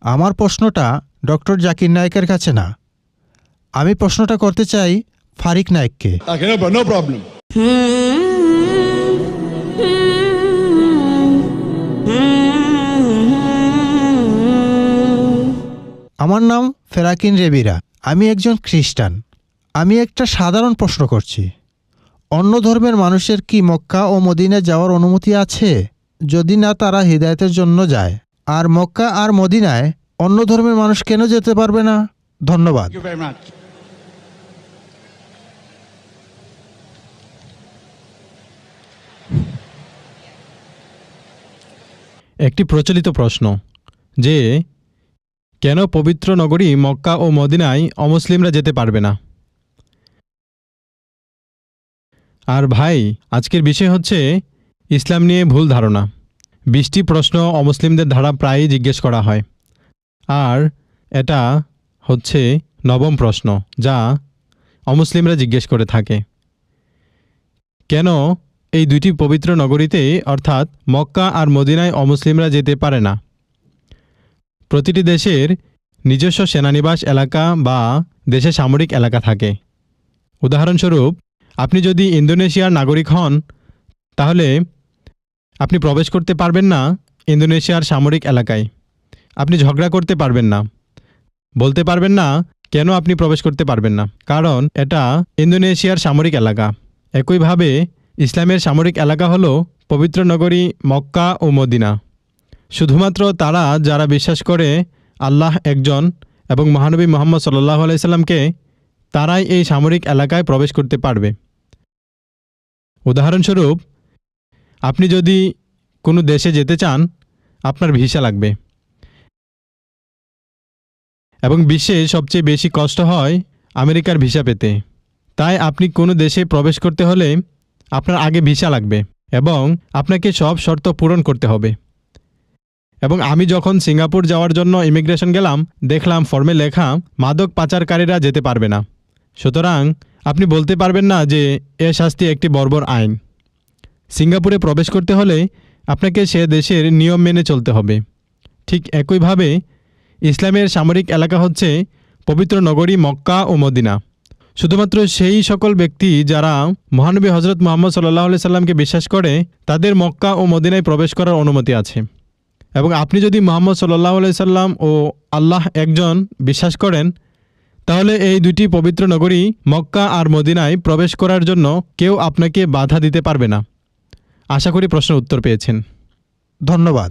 আমার প্রশ্নটা ডক্টর জাকির নায়কের কাছে না। আমি প্রশ্নটা করতে চাই ফারিক নায়েককে. আমার নাম ফেরাকিন রেবিরা। আমি একজন খ্রিস্টান। আমি একটা সাধারণ প্রশ্ন করছি। অন্য ধর্মের মানুষের কি মক্কা ও মদিনায় যাওয়ার অনুমতি আছে? যদি না তারা হৃদায়তের জন্য যায়। আর মক্কা আর মদিনায় অন্য ধর্মের মানুষ কেন যেতে পারবে না? ধন্যবাদ. একটি প্রচলিত প্রশ্ন যে কেন পবিত্র নগরী মক্কা ও মদিনায় অমুসলিমরা যেতে পারবে না? আর ভাই আজকের বিষয় হচ্ছে ইসলাম নিয়ে ভুল ধারণা। বিশটি প্রশ্ন অমুসলিমদের দ্বারা প্রায়ই জিজ্ঞেস করা হয়। আর এটা হচ্ছে নবম প্রশ্ন, যা অমুসলিমরা জিজ্ঞেস করে থাকে। কেন এই দুইটি পবিত্র নগরীতে, অর্থাৎ মক্কা আর মদিনায়, অমুসলিমরা যেতে পারে না? প্রতিটি দেশের নিজস্ব সেনানিবাস এলাকা বা দেশে সামরিক এলাকা থাকে। উদাহরণস্বরূপ, আপনি যদি ইন্দোনেশিয়ার নাগরিক হন, তাহলে আপনি প্রবেশ করতে পারবেন না ইন্দোনেশিয়ার সামরিক এলাকায়। আপনি ঝগড়া করতে পারবেন না। বলতে পারবেন না কেন আপনি প্রবেশ করতে পারবেন না। কারণ এটা ইন্দোনেশিয়ার সামরিক এলাকা। একইভাবে ইসলামের সামরিক এলাকা হল পবিত্র নগরী মক্কা ও মদিনা। শুধুমাত্র তারা যারা বিশ্বাস করে আল্লাহ একজন এবং মহানবী মোহাম্মদ সাল্লাহ আলাইসাল্লামকে তারাই এই সামরিক এলাকায় প্রবেশ করতে পারবে। উদাহরণস্বরূপ আপনি যদি কোনো দেশে যেতে চান, আপনার ভিসা লাগবে। এবং বিশ্বে সবচেয়ে বেশি কষ্ট হয় আমেরিকার ভিসা পেতে। তাই আপনি কোনো দেশে প্রবেশ করতে হলে আপনার আগে ভিসা লাগবে এবং আপনাকে সব শর্ত পূরণ করতে হবে। এবং আমি যখন সিঙ্গাপুর যাওয়ার জন্য ইমিগ্রেশন গেলাম, দেখলাম ফর্মে লেখা, মাদক পাচারকারীরা যেতে পারবে না। সুতরাং আপনি বলতে পারবেন না যে, এ শাস্তি একটি বর্বর আইন। সিঙ্গাপুরে প্রবেশ করতে হলে আপনাকে সে দেশের নিয়ম মেনে চলতে হবে। ঠিক একইভাবে ইসলামের সামরিক এলাকা হচ্ছে পবিত্র নগরী মক্কা ও মদিনা। শুধুমাত্র সেই সকল ব্যক্তি যারা মহানবী হজরত মোহাম্মদ সাল্লাহ আলি সাল্লামকে বিশ্বাস করে, তাদের মক্কা ও মদিনায় প্রবেশ করার অনুমতি আছে। এবং আপনি যদি মোহাম্মদ সাল্লাহ আলি সাল্লাম ও আল্লাহ একজন বিশ্বাস করেন, তাহলে এই দুটি পবিত্র নগরী মক্কা আর মদিনায় প্রবেশ করার জন্য কেউ আপনাকে বাধা দিতে পারবে না। আশা করি প্রশ্নের উত্তর পেয়েছেন। ধন্যবাদ।